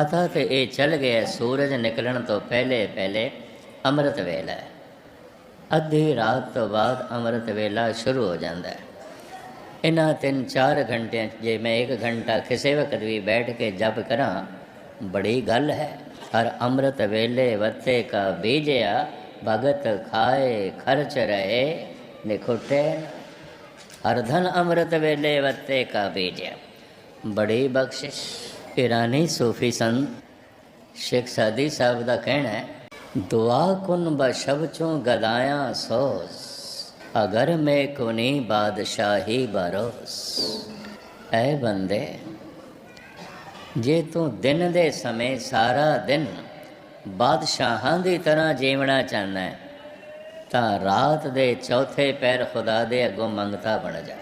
ਪਤਾ ਤੇ ਇਹ ਚੱਲ ਗਿਆ ਸੂਰਜ ਨਿਕਲਣ ਤੋਂ ਪਹਿਲੇ ਪਹਿਲੇ ਅੰਮ੍ਰਿਤ ਵੇਲਾ। ਹੈ ਅੱਧੀ ਰਾਤ ਤੋਂ ਬਾਅਦ ਅੰਮ੍ਰਿਤ ਵੇਲਾ ਸ਼ੁਰੂ ਹੋ ਜਾਂਦਾ ਹੈ। ਇਹਨਾਂ ਤਿੰਨ ਚਾਰ ਘੰਟਿਆਂ 'ਚ ਜੇ ਮੈਂ ਇੱਕ ਘੰਟਾ ਕਿਸੇ ਵਕਤ ਵੀ ਬੈਠ ਕੇ ਜਪ ਕਰਾਂ, ਬੜੀ ਗੱਲ ਹੈ। ਹਰ ਅੰਮ੍ਰਿਤ ਵੇਲੇ ਵੱਤੇ ਕਾ ਬੀਜਿਆ, ਭਗਤ ਖਾਏ, ਖਰਚ ਰਹੇ, ਨਿਖੁੱਟੇ। ਹਰ ਧਨ ਅੰਮ੍ਰਿਤ ਵੇਲੇ ਵੱਤੇ ਕਾ ਬੀਜਿਆ। ਬੜੀ ਬਖਸ਼ਿਸ਼। ਈਰਾਨੀ ਸੂਫੀ ਸੰਤ ਸ਼ੇਖ ਸਾਦੀ ਸਾਹਿਬ ਦਾ ਕਹਿਣਾ ਹੈ ਦੁਆ ਕੁਨ ਬਸ਼ਬ ਚੋਂ ਗਦਾਇਆ ਸੋਸ ਅਗਰ ਮੈਂ ਕੁਨੀ ਬਾਦਸ਼ਾਹੀ ਬਰੋਸ ਐ ਬੰਦੇ ਜੇ ਤੂੰ ਦਿਨ ਦੇ ਸਮੇਂ ਸਾਰਾ ਦਿਨ ਬਾਦਸ਼ਾਹਾਂ ਦੀ ਤਰ੍ਹਾਂ ਜੀਵਣਾ ਚਾਹੁੰਦਾ ਹੈ ਤਾਂ ਰਾਤ ਦੇ ਚੌਥੇ ਪੈਰ ਖੁਦਾ ਦੇ ਅੱਗੋਂ ਮੰਗਤਾ ਬਣ ਜਾ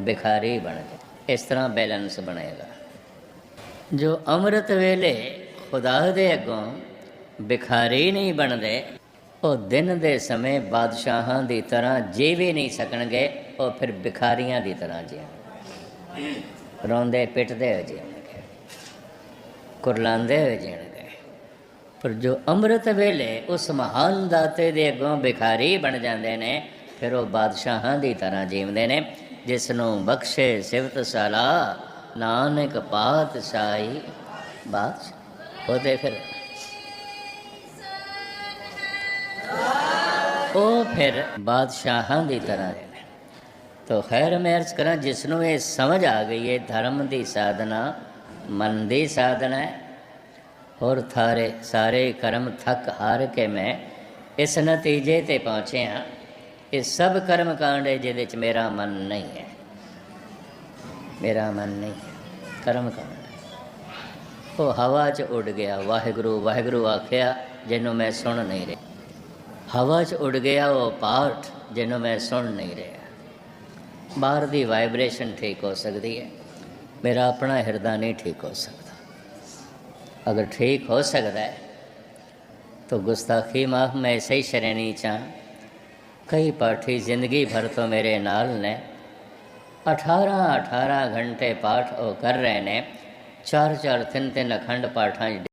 ਬਿਖਾਰੀ ਬਣ ਜਾ ਇਸ ਤਰ੍ਹਾਂ ਬੈਲੈਂਸ ਬਣੇਗਾ ਜੋ ਅੰਮ੍ਰਿਤ ਵੇਲੇ ਖੁਦਾ ਦੇ ਅੱਗੋਂ ਬਿਖਾਰੀ ਨਹੀਂ ਬਣਦੇ, ਉਹ ਦਿਨ ਦੇ ਸਮੇਂ ਬਾਦਸ਼ਾਹਾਂ ਦੀ ਤਰ੍ਹਾਂ ਜੀ ਵੀ ਨਹੀਂ ਸਕਣਗੇ, ਉਹ ਫਿਰ ਭਿਖਾਰੀਆਂ ਦੀ ਤਰ੍ਹਾਂ ਜੀਣਗੇ ਰੋਂਦੇ ਪਿੱਟਦੇ ਹੋ ਜੀਣਗੇ ਕੁਰਲਾਉਂਦੇ ਹੋ ਜੀਣਗੇ ਪਰ ਜੋ ਅੰਮ੍ਰਿਤ ਵੇਲੇ ਉਸ ਮਹਾਨ ਦਾਤੇ ਦੇ ਅੱਗੋਂ ਬਿਖਾਰੀ ਬਣ ਜਾਂਦੇ ਨੇ, ਫਿਰ ਉਹ ਬਾਦਸ਼ਾਹਾਂ ਦੀ ਤਰ੍ਹਾਂ ਜੀਵਦੇ ਨੇ, ਜਿਸ ਨੂੰ ਬਖਸ਼ੇ ਸਿਫਤ ਸਲਾਹ ਨਾਨਕ ਪਾਤਸ਼ਾਹੀ। ਬਾਦਸ਼ਾਹ। ਉਹਦੇ ਫਿਰ ਉਹ ਫਿਰ ਬਾਦਸ਼ਾਹਾਂ ਦੀ ਤਰ੍ਹਾਂ। ਦੇ ਤੋ ਖੈਰ ਮੈਂ ਅਰਜ਼ ਕਰਾਂ, ਜਿਸ ਨੂੰ ਇਹ ਸਮਝ ਆ ਗਈ ਹੈ ਧਰਮ ਦੀ ਸਾਧਨਾ, ਮਨ ਦੀ ਸਾਧਨਾ ਹੈ। ਹੋਰ ਥਾਰੇ ਸਾਰੇ ਕਰਮ ਥੱਕ ਹਾਰ ਕੇ ਮੈਂ ਇਸ ਨਤੀਜੇ ਤੇ ਪਹੁੰਚਿਆ ਇਹ ਸਭ ਕਰਮ ਕਾਂਡ ਹੈ, ਜਿਹਦੇ ਚ ਮੇਰਾ ਮਨ ਨਹੀਂ ਹੈ। ਮੇਰਾ ਮਨ ਨਹੀਂ ਕਰਮ ਕਾਂਡ ਹੈ। ਉਹ ਹਵਾ 'ਚ ਉੱਡ ਗਿਆ ਵਾਹਿਗੁਰੂ ਵਾਹਿਗੁਰੂ ਆਖਿਆ ਜਿਹਨੂੰ ਮੈਂ ਸੁਣ ਨਹੀਂ ਰਿਹਾ ਹਵਾ 'ਚ ਉੱਡ ਗਿਆ ਉਹ ਪਾਠ ਜਿਹਨੂੰ ਮੈਂ ਸੁਣ ਨਹੀਂ ਰਿਹਾ ਬਾਹਰ ਦੀ ਵਾਈਬ੍ਰੇਸ਼ਨ ਠੀਕ ਹੋ ਸਕਦੀ ਹੈ ਮੇਰਾ ਆਪਣਾ ਹਿਰਦਾ ਨਹੀਂ ਠੀਕ ਹੋ ਸਕਦਾ ਅਗਰ ਠੀਕ ਹੋ ਸਕਦਾ ਹੈ तो गुस्ताखी माफ में ऐसे ही श्रेणी चा कई पाठी जिंदगी भर तो मेरे नाल ने 18 18 ਘੰਟੇ ਪਾਠ ਉਹ ਕਰ ਰਹੇ ਨੇ। ਚਾਰ ਚਾਰ ਤਿੰਨ ਤਿੰਨ ਅਖੰਡ ਪਾਠਾਂ